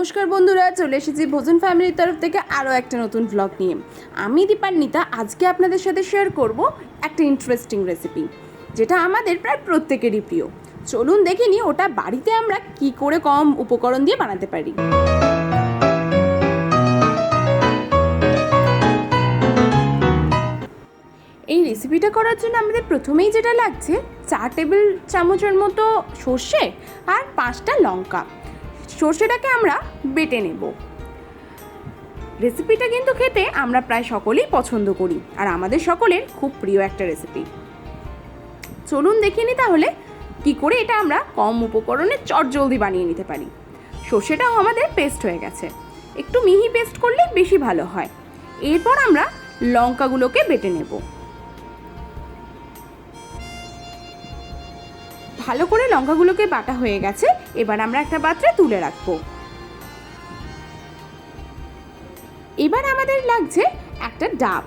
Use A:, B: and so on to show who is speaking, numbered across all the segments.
A: নমস্কার বন্ধুরা, চলে এসেছি ভোজন ফ্যামিলির তরফ থেকে আরও একটা নতুন ব্লগ নিয়ে। আমি দীপান্বিতা আজকে আপনাদের সাথে শেয়ার করব একটা ইন্টারেস্টিং রেসিপি যেটা আমাদের প্রায় প্রত্যেকেরই প্রিয়। চলুন দেখে নিই ওটা বাড়িতে আমরা কি করে কম উপকরণ দিয়ে বানাতে পারি। এই রেসিপিটা করার জন্য আমাদের প্রথমেই যেটা লাগছে, চার টেবিল চামচের মতো সর্ষে আর পাঁচটা লঙ্কা। সর্ষেটাকে আমরা বেটে নেব। রেসিপিটা কিন্তু খেতে আমরা প্রায় সকলেই পছন্দ করি, আর আমাদের সকলের খুব প্রিয় একটা রেসিপি চলুন দেখে নিই তাহলে কি করে এটা আমরা কম উপকরণে চটজলদি বানিয়ে নিতে পারি। সর্ষেটাও আমাদের পেস্ট হয়ে গেছে। একটু মিহি পেস্ট করলে বেশি ভালো হয়। এরপর আমরা লঙ্কাগুলোকে বেটে নেব। ভালো করে লঙ্কাগুলোকে বাটা হয়ে গেছে। এবার আমরা একটা পাত্রে তুলে রাখব। এবার আমাদের লাগছে একটা ডাব।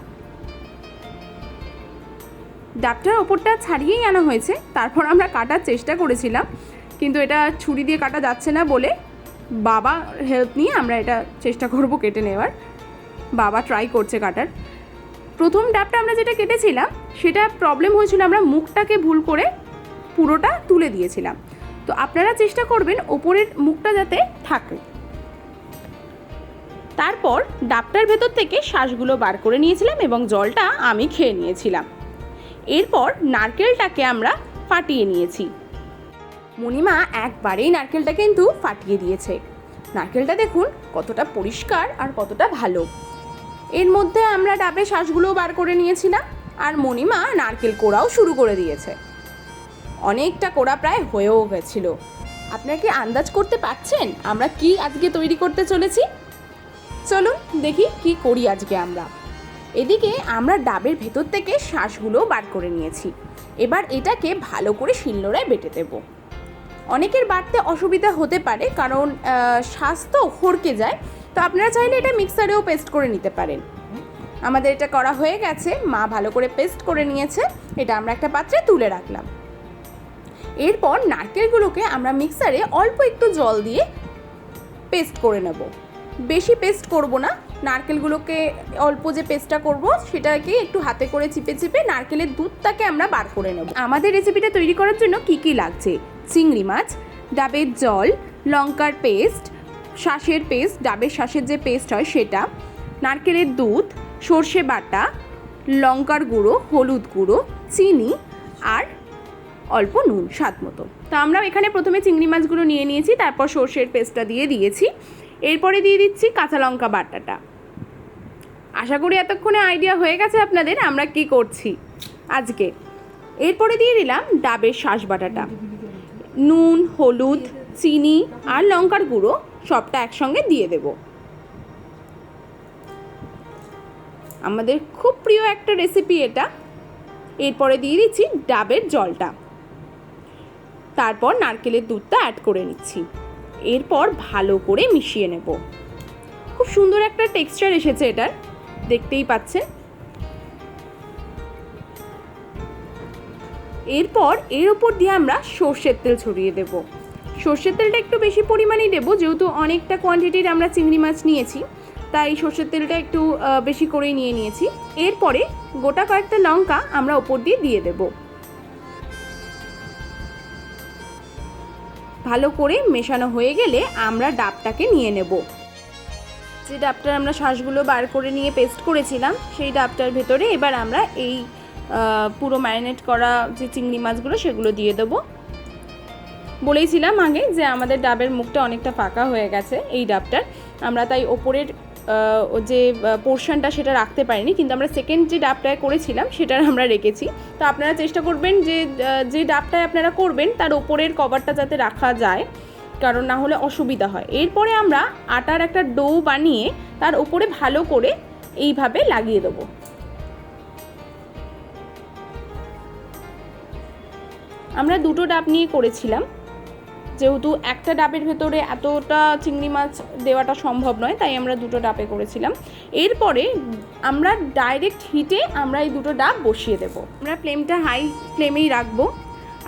A: ডাবটার ওপরটা ছাড়িয়েই আনা হয়েছে। তারপর আমরা কাটার চেষ্টা করেছিলাম। কিন্তু এটা ছুরি দিয়ে কাটা যাচ্ছে না বলে বাবা হেল্প নিয়ে আমরা এটা চেষ্টা করব কেটে নেওয়ার। বাবা ট্রাই করছে কাটার। প্রথম ডাবটা আমরা যেটা কেটেছিলাম, সেটা প্রবলেম হয়েছিল আমরা মুখটাকে ভুল করে পুরোটা তুলে দিয়েছিলাম। তো আপনারা চেষ্টা করবেন ওপরের মুখটা যাতে থাকে। তারপর ডাবটার ভেতর থেকে শ্বাসগুলো বার করে নিয়েছিলাম এবং জলটা আমি খেয়ে নিয়েছিলাম। এরপর নারকেলটাকে আমরা ফাটিয়ে নিয়েছি। মণিমা একবারেই নারকেলটা কিন্তু ফাটিয়ে দিয়েছে। নারকেলটা দেখুন কতটা পরিষ্কার আর কতটা ভালো। এর মধ্যে আমরা ডাবের শ্বাসগুলোও বার করে নিয়েছিলাম আর মণিমা নারকেল কোড়াও শুরু করে দিয়েছে। অনেকটা কোড়া প্রায় হয়েও গেছিল। আপনারা কি আন্দাজ করতে পারছেন আমরা কি আজকে তৈরি করতে চলেছি? চলুন দেখি কি করি আজকে আমরা। এদিকে আমরা ডাবের ভেতর থেকে শ্বাসগুলো বার করে নিয়েছি। এবার এটাকে ভালো করে শিলনোড়ায় বেটে দেব। অনেকের বাটতে অসুবিধা হতে পারে কারণ শ্বাস তো হড়কে যায়। তো আপনারা চাইলে এটা মিক্সারেও পেস্ট করে নিতে পারেন। আমাদের এটা করা হয়ে গেছে। মা ভালো করে পেস্ট করে নিয়েছে। এটা আমরা একটা পাত্রে তুলে রাখলাম। এরপর নারকেলগুলোকে আমরা মিক্সারে অল্প একটু জল দিয়ে পেস্ট করে নেব। বেশি পেস্ট করব না, নারকেলগুলোকে অল্প যে পেস্টটা করব সেটাকে একটু হাতে করে চিপে চিপে নারকেলের দুধটাকে আমরা বার করে নেব। আমাদের রেসিপিটা তৈরি করার জন্য কি কি লাগছে? চিংড়ি মাছ, ডাবের জল, লঙ্কার পেস্ট শ্বাসের পেস্ট, ডাবের শ্বাসের যে পেস্ট হয় সেটা, নারকেলের দুধ, সর্ষে বাটা, লঙ্কার গুঁড়ো, হলুদ গুঁড়ো, চিনি আর অল্প নুন, স্বাদ মতো। তো আমরা এখানে প্রথমে চিংড়ি মাছগুলো নিয়ে নিয়েছি, তারপর সর্ষের পেস্টটা দিয়ে দিয়েছি। এরপরে দিয়ে দিচ্ছি কাঁচা লঙ্কা বাটাটা। আশা করি এতক্ষণে আইডিয়া হয়ে গেছে আপনাদের, আমরা কি করছি আজকে। এরপরে দিয়ে দিলাম ডাবের শ্বাস বাটাটা। নুন, হলুদ, চিনি আর লঙ্কার গুঁড়ো সবটা একসঙ্গে দিয়ে দেব। আমাদের খুব প্রিয় একটা রেসিপি এটা। এরপরে দিয়ে দিচ্ছি ডাবের জলটা। তারপর নারকেলের দুধটা অ্যাড করে নিচ্ছি। এরপর ভালো করে মিশিয়ে নেব। খুব সুন্দর একটা টেক্সচার এসেছে এটার। দেখতেই পাচ্ছেন? এরপর এর ওপর দিয়ে আমরা সর্ষের তেল ছড়িয়ে দেব। সর্ষের তেলটা একটু বেশি পরিমাণেই দেবো, যেহেতু অনেকটা কোয়ান্টিটির আমরা চিংড়ি মাছ নিয়েছি, তাই সর্ষের তেলটা একটু বেশি করেই নিয়ে নিয়েছি। এরপরে গোটা কয়েকটা লঙ্কা আমরা ওপর দিয়ে দিয়ে দেবো। ভালো করে মেশানো হয়ে গেলে আমরা ডাবটাকে নিয়ে নেব। যে ডাবটার আমরা শ্বাসগুলো বার করে নিয়ে পেস্ট করেছিলাম, সেই ডাবটার ভেতরে এবার আমরা এই পুরো ম্যারিনেট করা যে চিংড়ি মাছগুলো সেগুলো দিয়ে দেবো। বলেইছিলাম আগে যে আমাদের ডাবের মুখটা অনেকটা ফাঁকা হয়ে গেছে এই ডাবটার। আমরা তাই ওপরের যে পোর্শনটা সেটা রাখতে পারিনি, কিন্তু আমরা সেকেন্ড যে ডাবটায় করেছিলাম সেটার আমরা রেখেছি। তো আপনারা চেষ্টা করবেন যে যে ডাবটায় আপনারা করবেন, তার ওপরের কভারটা যাতে রাখা যায়, কারণ না হলে অসুবিধা হয়। এরপরে আমরা আটার একটা ডো বানিয়ে তার ওপরে ভালো করে এইভাবে লাগিয়ে দেবো। আমরা দুটো ডাব নিয়ে করেছিলাম। যেহেতু একটা ডাবের ভেতরে এতটা চিংড়ি মাছ দেওয়াটা সম্ভব নয়, তাই আমরা দুটো ডাবে করেছিলাম। এরপরে আমরা ডাইরেক্ট হিটে আমরা এই দুটো ডাব বসিয়ে দেব। আমরা ফ্লেমটা হাই ফ্লেমেই রাখব।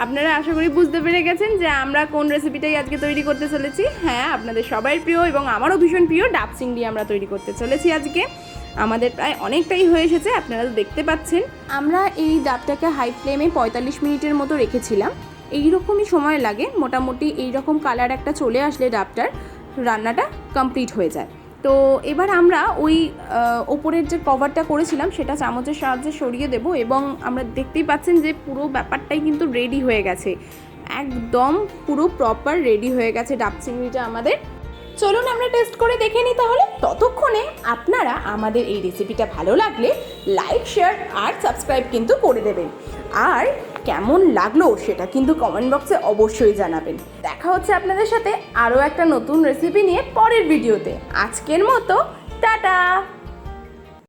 A: আপনারা আশা করি বুঝতে পেরে গেছেন যে আমরা কোন রেসিপিটাই আজকে তৈরি করতে চলেছি। হ্যাঁ আপনাদের সবাই প্রিয় এবং আমারও ভীষণ প্রিয় ডাব চিংড়ি আমরা তৈরি করতে চলেছি আজকে। আমাদের প্রায় অনেকটাই হয়ে এসেছে, আপনারা দেখতে পাচ্ছেন। আমরা এই ডাবটাকে হাই ফ্লেমে পঁয়তাল্লিশ মিনিটের মতো রেখেছিলাম। এই রকমই সময় লাগে, মোটামুটি এই রকম কালার একটা চলে আসলে ডাবটার, রান্নাটা কমপ্লিট হয়ে যায়। তো এবার আমরা ওই ওপরের যে কভারটা করেছিলাম, সেটা চামচের সাহায্যে সরিয়ে দেব এবং আমরা দেখতেই পাচ্ছেন যে পুরো ব্যাপারটাই কিন্তু রেডি হয়ে গেছে। একদম পুরো প্রপার রেডি হয়ে গেছে ডাব চিংড়িটা আমাদের। চলুন আমরা টেস্ট করে দেখে নিই তাহলে। ততক্ষণে আপনারা আমাদের এই রেসিপিটা ভালো লাগলে লাইক শেয়ার আর সাবস্ক্রাইব কিন্তু করে দেবেন। আর কেমন লাগল সেটা কিন্তু কমেন্ট বক্সে অবশ্যই জানাবেন। দেখা হচ্ছে আপনাদের সাথে আরও একটা নতুন রেসিপি নিয়ে পরের ভিডিওতে আজকের মতো, টাটা!